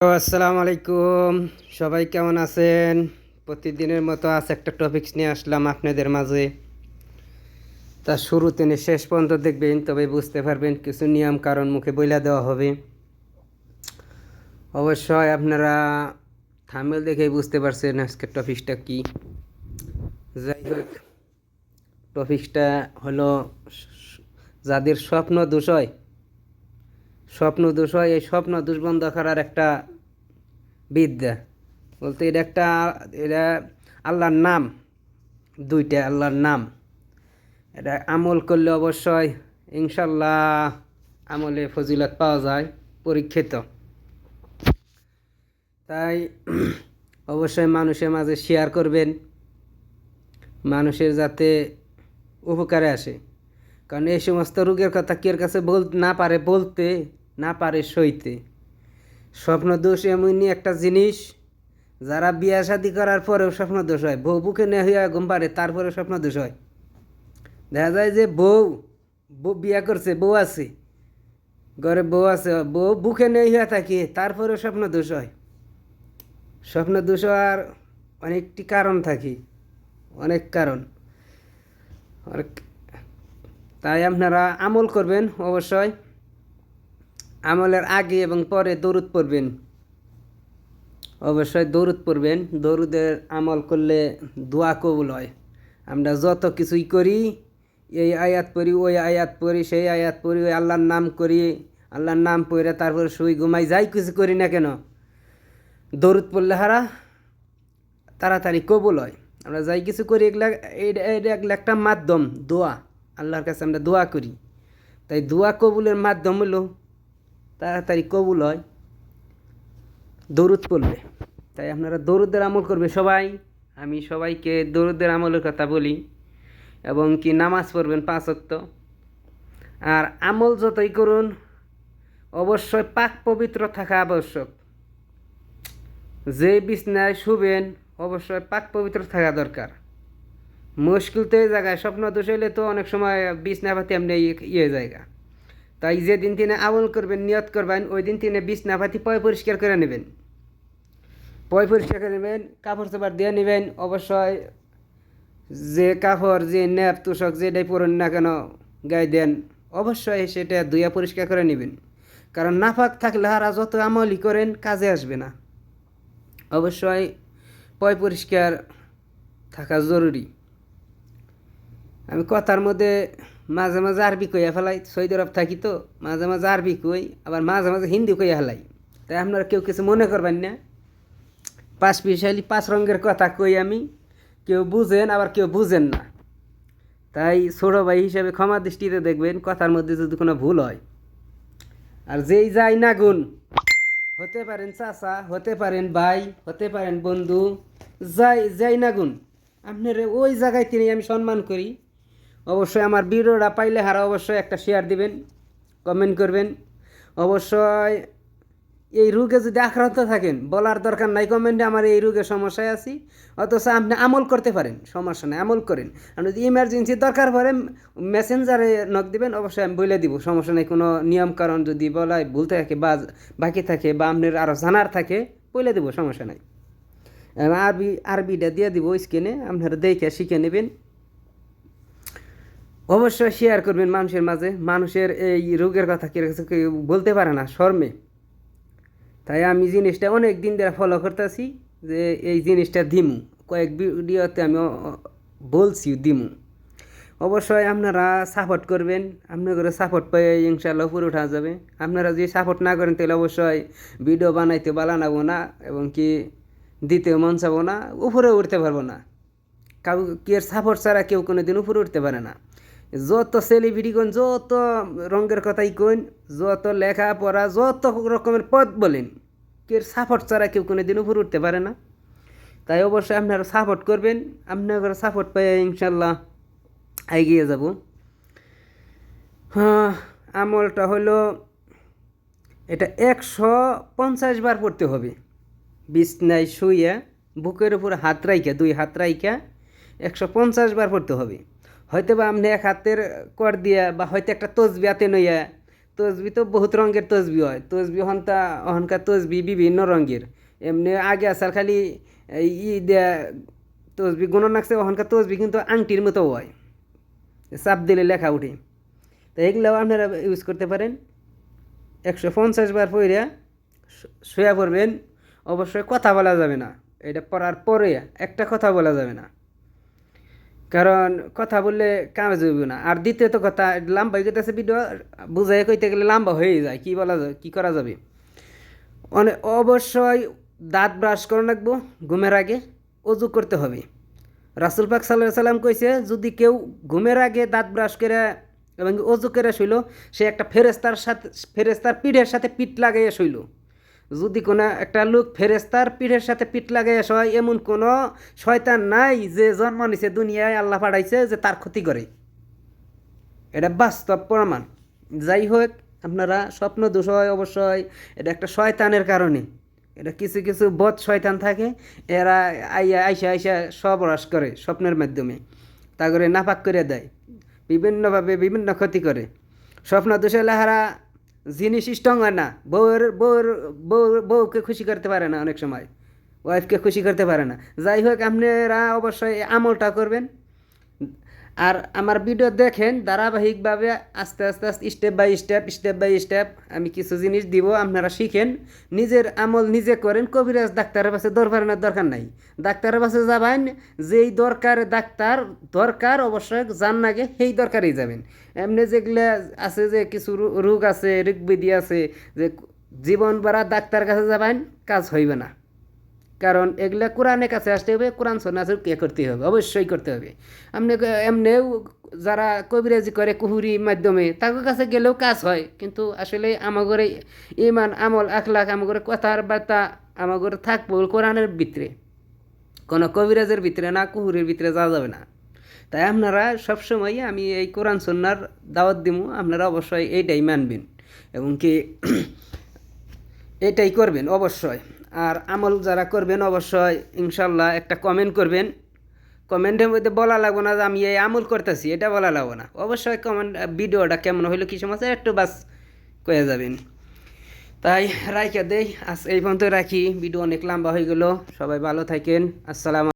আসসালামু আলাইকুম। সবাই কেমন আছেন? প্রতিদিনের মতো আজ একটা টপিকস নিয়ে আসলাম আপনাদের মাঝে। তা শুরুতে নিয়ে শেষ পর্যন্ত দেখবেন, তবে বুঝতে পারবেন কিছু নিয়ম কারণ মুখে বইলা দেওয়া হবে। অবশ্যই আপনারা থামেল দেখেই বুঝতে পারছেন আজকের টপিকসটা কি। যাই হোক টপিকসটা হলো যাদের স্বপ্ন দোষয় স্বপ্ন দোষ হয়, এই স্বপ্ন দোষ বন্ধ করার একটা বিদ্যা। বলতে এটা একটা, এটা আল্লাহর নাম, দুইটা আল্লাহর নাম। এটা আমল করলে অবশ্যই ইনশাল্লাহ আমলে ফজিলত পাওয়া যায়, পরীক্ষিত। তাই অবশ্যই মানুষের মাঝে শেয়ার করবেন, মানুষের যাতে উপকারে আসে। কারণ এই সমস্ত রোগের কথা কের কাছে বল, না পারে বলতে না পারে সইতে। স্বপ্ন দোষ এমনই একটা জিনিস, যারা বিয়া শাদি করার পরেও স্বপ্ন দোষ হয়। বউ বুকে নেওয়া হইয়া ঘুম পারে তারপরে স্বপ্ন দোষ হয়। দেখা যায় যে বউ বউ বিয়া করছে, বউ আছে। ঘরে বউ আছে, বউ বুকে নেই হইয়া থাকে তারপরে স্বপ্ন দোষ হয়। স্বপ্ন দোষ হওয়ার অনেকটি কারণ থাকে, অনেক কারণ। তাই আপনারা আমল করবেন অবশ্যই। আমলের আগে এবং পরে দৌড়ুদ পড়বেন। অবশ্যই দৌড়ুদ পড়বেন। দৌড়ুদের আমল করলে দোয়া কবুল হয়। আমরা যত কিছুই করি, এই আয়াত পড়ি, ওই আয়াত পড়ি, সেই আয়াত পড়ি, ওই আল্লাহর নাম করি, আল্লাহর নাম পড়ে তারপরে শুই ঘুমাই, যাই কিছু করি না কেন দৌড়ুদ পড়লে হারা তাড়াতাড়ি কবুল হয়। আমরা যাই কিছু করি এগুলা এগুলা একটা মাধ্যম, দোয়া। আল্লাহর কাছে আমরা দোয়া করি। তাই দোয়া কবুলের মাধ্যম হলো তাড়াতাড়ি কবুল হয়। দরুদ পড়বে তাই আপনারা দরুদের আমল করবে সবাই। আমি সবাইকে দরুদের আমলের কথা বলি এবং কি নামাজ পড়বেন পাঁচ ওয়াক্ত। আর আমল যতই করুন, অবশ্যই পাক পবিত্র থাকা আবশ্যক। যে বিছনায় শুবেন, অবশ্যই পাক পবিত্র থাকা দরকার। মুশকিল তো এই জায়গায়, স্বপ্ন দোষ হইলে তো অনেক সময় বিছনা পাতি এমনি ইয়ে জায়গা। তাই যেদিন তিনি আমল করবেন, নিয়ত করবেন ওই দিন তিনি বিছনা পাতি পয় পরিষ্কার করে নেবেন। পয় পরিষ্কার করে নেবেন, কাপড় চাপড় দিয়ে নেবেন, অবশ্যই যে কাপড়, যে ন্যাপ তোষক যেটাই পরেন না কেন গায়ে দেন, অবশ্যই সেটা ধুইয়া পরিষ্কার করে নেবেন। কারণ নাফাক থাকলে হারা যত আমলই করেন, কাজে আসবে না। অবশ্যই পয় পরিষ্কার থাকা জরুরি। আমি কথার মধ্যে মাঝে মাঝে আরবি কইয়া ফেলাই, সৌদি আরব থাকি তো, মাঝে মাঝে আরবি কই, আবার মাঝে মাঝে হিন্দি কইয়া ফেলাই। তাই আপনারা কেউ কিছু মনে করবেন না। পাঁচ পিসাইলি পাঁচ রঙের কথা কই আমি, কেউ বুঝেন, আবার কেউ বুঝেন না। তাই ছোটো ভাই হিসাবে ক্ষমা দৃষ্টিতে দেখবেন, কথার মধ্যে যদি কোনো ভুল হয়। আর যেই যাই না গুণ, হতে পারেন চাচা, হতে পারেন ভাই, হতে পারেন বন্ধু, যাই যাই না গুণ, আপনার ওই জায়গায় তিনি আমি সম্মান করি। অবশ্যই আমার ভিডিওটা পাইলে হারা অবশ্যই একটা শেয়ার দিবেন কমেন্ট করবেন। অবশ্যই এই রোগে যদি আক্রান্ত থাকেন, বলার দরকার নাই কমেন্টে আমার এই রোগের সমস্যায় আছি। অথচ আপনি আমল করতে পারেন, সমস্যা নেই, আমল করেন। আপনি যদি ইমার্জেন্সি দরকার পড়ে মেসেঞ্জারে নক দিবেন, অবশ্যই আমি বলে দিব, সমস্যা নেই। কোনো নিয়ম কারণ যদি বলায় ভুল থাকে বা বাকি থাকে বা আপনার আরও জানার থাকে বলে দিব, সমস্যা নাই। আরবি, আরবিটা দিয়ে দিব স্ক্রিনে, আপনারা দেখে শিখে নেবেন। অবশ্যই শেয়ার করবেন মানুষের মাঝে। মানুষের এই রোগের কথা কেউ বলতে পারে না, শর্মে। তাই আমি জিনিসটা অনেক দিন ধরে ফলো করতেছি যে এই জিনিসটা দিমু। কয়েক ভিডিওতে আমি বলছি দিমু। অবশ্যই আপনারা সাপোর্ট করবেন। আপনাদের সাপোর্ট পেয়ে ইনশাল্লাহ উপরে উঠা যাবে। আপনারা যদি সাপোর্ট না করেন তাহলে অবশ্যই ভিডিও বানাইতে বানাবো না এবং কি দিতে মন চাবো না উপরে উঠতে পারব না। কাউ কেউ সাপোর্ট ছাড়া কেউ কোনো দিন উপরে উঠতে পারে না। যত সেলিব্রিটি কোন যত রঙের কথাই কোন যত লেখাপড়া, যত রকমের পদ বলেন কেউ সাপোর্ট ছাড়া কেউ কোনো দিন উপরে উঠতে পারে না। তাই অবশ্যই আপনারা সাপোর্ট করবেন আপনার সাপোর্ট পেয়ে ইনশাল্লাহ এগিয়ে যাব। হ্যাঁ আমলটা হলো, এটা একশো পঞ্চাশ বার পড়তে হবে। বিছনায় শুইয়া বুকের উপর হাত রাইকা দুই হাত রাইকা একশো পঞ্চাশ বার পড়তে হবে। হয়তো বা আপনি এক হাতের কর দিয়া বা হয়তো একটা তসবি হাতে নইয়া তসবি তো বহুত রঙের তসবি হয়। তসবি হন্তা অহনকার তসবি বিভিন্ন রঙের। এমনি আগে আসার খালি ই দেয়া তসবি গুণ নাকছে অহনকার তসবি কিন্তু আংটির মতো হয়। চাপ দিলে লেখা উঠে। তো এগুলো আপনারা ইউজ করতে পারেন। একশো পঞ্চাশ বার পইরা শুয়ে পড়বেন। অবশ্যই কথা বলা যাবে না। এটা পড়ার পরে একটা কথা বলা যাবে না। কারণ কথা বললে কাজ হইব না। আর দ্বিতীয়ত কথা, লম্বা হয়ে যেতেছে ভিডিও বুঝাই কইতে গেলে লম্বা হয়ে যায়, কি বলা যায়, কী করা যাবে? অনেক অবশ্যই দাঁত ব্রাশ করে রাখব ঘুমের আগে অজু করতে হবে। রাসুল পাক সাল্লাহ সাল্লাম কইছে, যদি কেউ ঘুমের আগে দাঁত ব্রাশ করে এবং অজু করে শুইল সে একটা ফেরেস্তার সাথে ফেরেস্তার পিঠের সাথে পিঠ লাগাইয়া শুইল যদি কোনো একটা লোক ফেরেস্তার পিঠের সাথে পিঠ লাগাইয়া শয়, এমন কোনো শয়তান নাই যে জন্ম নিছে দুনিয়ায় আল্লাহ পাঠাইছে যে তার ক্ষতি করে। এটা বাস্তব প্রমাণ। যাই হোক, আপনারা স্বপ্ন দোষ হয় অবশ্যই, এটা একটা শয়তানের কারণে। এটা কিছু কিছু বদ শয়তান থাকে, এরা আইয়া আইসা আইসা সবরাস করে স্বপ্নের মাধ্যমে। তা করে নাপাক করে দেয়, বিভিন্নভাবে বিভিন্ন ক্ষতি করে। স্বপ্ন দোষে লেহারা জিনিস স্ট্রং হয় না। বউয়ের বউয়ের, বউ, বউকে খুশি করতে পারে না অনেক সময়। ওয়াইফকে খুশি করতে পারে না। যাই হোক, আপনারা অবশ্যই আমলটা করবেন। আর আমার ভিডিও দেখেন, ধারাবাহিকভাবে আস্তে আস্তে আস্তে step by step step by step আমি কিছু জিনিস দিব, আপনারা শিখেন। নিজের আমল নিজে করেন, কবিরাজ ডাক্তারের কাছে দরকারের দরকার নাই। ডাক্তারের কাছে যাবেন, যেই দরকার ডাক্তার দরকার, অবশ্যই যান নাগে সেই দরকারেই যাবেন। এমনি যেগুলো আছে যে কিছু রোগ আছে ঋগবিধি আছে, যে জীবন বাড়া ডাক্তার কাছে যাবেন, কাজ হইবে না। কারণ এগুলা কোরআনের কাছে আসতে হবে, কোরআন সন্ন্যাসের কে করতে হবে? অবশ্যই করতে হবে। আপনি এমনিও যারা কবিরাজি করে কুহুরি মাধ্যমে, তাদের কাছে গেলেও কাজ হয়। কিন্তু আসলে আমাগরে ইমান আমল, আখলাখ আমাগরে কথার বার্তা আমাগরে থাকব কোরআনের ভিতরে। কোনো কবিরাজের ভিতরে না, কুহুরির ভিতরে যাওয়া যাবে না। তাই আপনারা সবসময় আমি এই কোরআন সন্ন্যার দাওয়াত দিব আপনারা অবশ্যই এইটাই মানবেন এবং কি এটাই করবেন অবশ্যই। আর আমল যারা করবেন অবশ্যই ইনশাল্লাহ একটা কমেন্ট করবেন। কমেন্টের মধ্যে বলা লাগবে না যে আমি এই আমল করতেছি, এটা বলা লাগবে না। অবশ্যই কমেন্ট ভিডিওটা কেমন হইল, কি সমস্যা, একটু বাস কয়ে যাবেন। তাই রাইখা দেই, আজ এই পর্যন্ত রাখি। ভিডিও অনেক লম্বা হয়ে গেল। সবাই ভালো থাকেন। আসসালাম